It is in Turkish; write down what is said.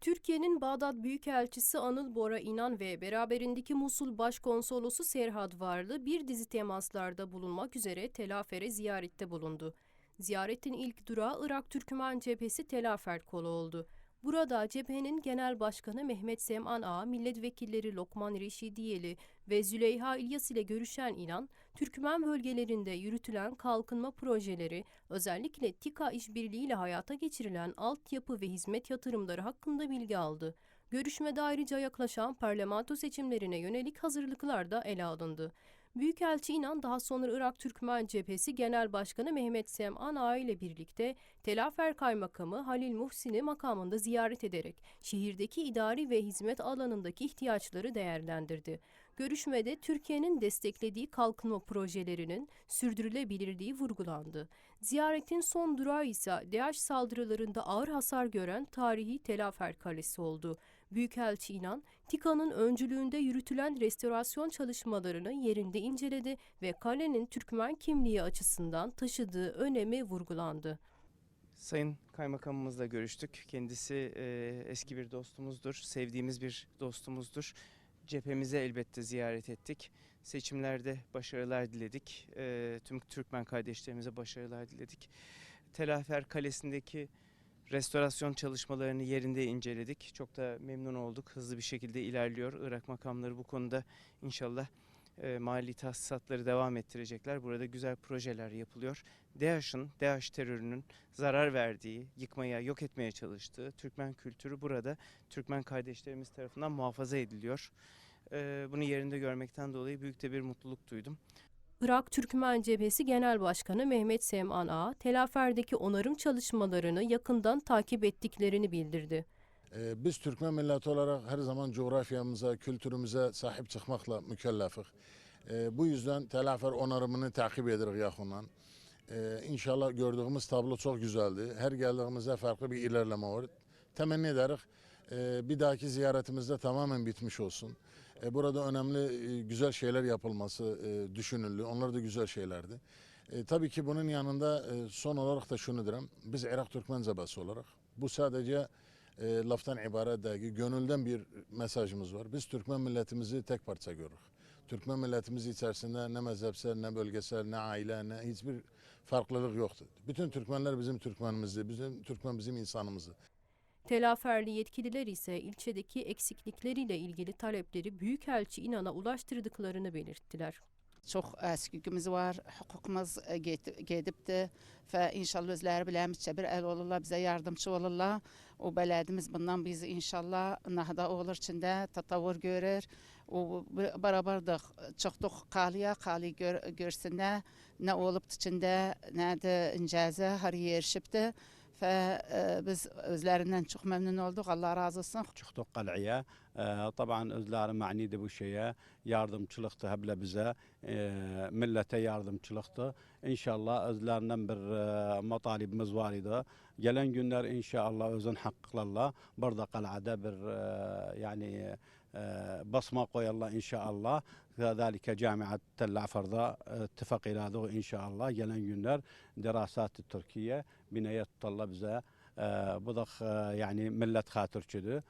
Türkiye'nin Bağdat Büyükelçisi Anıl Bora İnan ve beraberindeki Musul Başkonsolosu Serhat Varlı bir dizi temaslarda bulunmak üzere Telafer'e ziyarette bulundu. Ziyaretin ilk durağı Irak Türkmen Cephesi Telafer kolu oldu. Burada cephenin genel başkanı Mehmet Sem'an Ağa, milletvekilleri Lokman Reşidiyeli ve Züleyha İlyas ile görüşen İnan, Türkmen bölgelerinde yürütülen kalkınma projeleri, özellikle TİKA işbirliğiyle hayata geçirilen altyapı ve hizmet yatırımları hakkında bilgi aldı. Görüşmede ayrıca yaklaşan parlamento seçimlerine yönelik hazırlıklar da ele alındı. Büyükelçi İnan daha sonra Irak Türkmen Cephesi Genel Başkanı Mehmet Sem'an Ağa ile birlikte Telafer Kaymakamı Halil Muhsin'i makamında ziyaret ederek şehirdeki idari ve hizmet alanındaki ihtiyaçları değerlendirdi. Görüşmede Türkiye'nin desteklediği kalkınma projelerinin sürdürülebilirliği vurgulandı. Ziyaretin son durağı ise DAEŞ saldırılarında ağır hasar gören tarihi Telafer Kalesi oldu. Büyükelçi İnan, TİKA'nın öncülüğünde yürütülen restorasyon çalışmalarını yerinde inceledi ve kalenin Türkmen kimliği açısından taşıdığı önemi vurgulandı. Sayın Kaymakamımızla görüştük. Kendisi e, eski bir dostumuzdur, sevdiğimiz bir dostumuzdur. Cephemize elbette ziyaret ettik. Seçimlerde başarılar diledik. E, tüm Türkmen kardeşlerimize başarılar diledik. Telafer Kalesi'ndeki restorasyon çalışmalarını yerinde inceledik. Çok da memnun olduk. Hızlı bir şekilde ilerliyor. Irak makamları bu konuda inşallah e, mali tahsisatları devam ettirecekler. Burada güzel projeler yapılıyor. DAEŞ'ın, DAEŞ terörünün zarar verdiği, yıkmaya, yok etmeye çalıştığı Türkmen kültürü burada Türkmen kardeşlerimiz tarafından muhafaza ediliyor. E, bunu yerinde görmekten dolayı büyük de bir mutluluk duydum. Irak Türkmen Cephesi Genel Başkanı Mehmet Sem'an Ağa, Telafer'deki onarım çalışmalarını yakından takip ettiklerini bildirdi. Ee, Biz Türkmen milleti olarak her zaman coğrafyamıza, kültürümüze sahip çıkmakla mükellefik. Ee, Bu yüzden telafer onarımını takip ederiz yakından. Ee, İnşallah gördüğümüz tablo çok güzeldi. Her geldiğimizde farklı bir ilerleme var. Temenni ederiz e, bir dahaki ziyaretimizde tamamen bitmiş olsun. E, Burada önemli e, güzel şeyler yapılması e, düşünüldü. Onlar da güzel şeylerdi. E, tabii ki bunun yanında e, son olarak da şunu derim. Biz Irak Türkmen Zebası olarak bu sadece laftan ibaret değil, gönülden bir mesajımız var. Biz Türkmen milletimizi tek parça görürüz. Türkmen milletimiz içerisinde ne mezhepsel, ne bölgesel, ne aile, ne hiçbir farklılık yoktu. Bütün Türkmenler bizim Türkmenimizdi, bizim Türkmen bizim insanımızdı. Telaferli yetkililer ise ilçedeki eksiklikleriyle ilgili talepleri Büyükelçi İnan'a ulaştırdıklarını belirttiler. Çok eskikimiz var, hukukumuz e, get- gedibdi ve inşallah özleri bilemizçe bir el olurlar, bize yardımcı olurlar. O beledimiz bundan biz inşallah nahda olur içinde tatavur görür. O b- beraberdik, çıktık kalıya, kalıyı gör, içinde, ne de incaze, her yerişipti. Ve e, biz özlerinden çok memnun olduk. Allah razı olsun. çıktık qal'aya. Ee, Taban özleri ma'niydi bu şeye. Yardımçılıktı heble bize. Millete yardımçılıktı. İnşallah özlerinden bir e, matalibimiz var idi. Gelen günler inşallah özün hakkılarla burada qal'ada bir e, yani e, basma koyarlar inşallah. Kazalike Camiat Tel Afar'da ittifak iladığı inşallah gelen günler dirasat Türkiye binaya tutarlar bize. Ee, bu da e, yani millet hatırçıdır.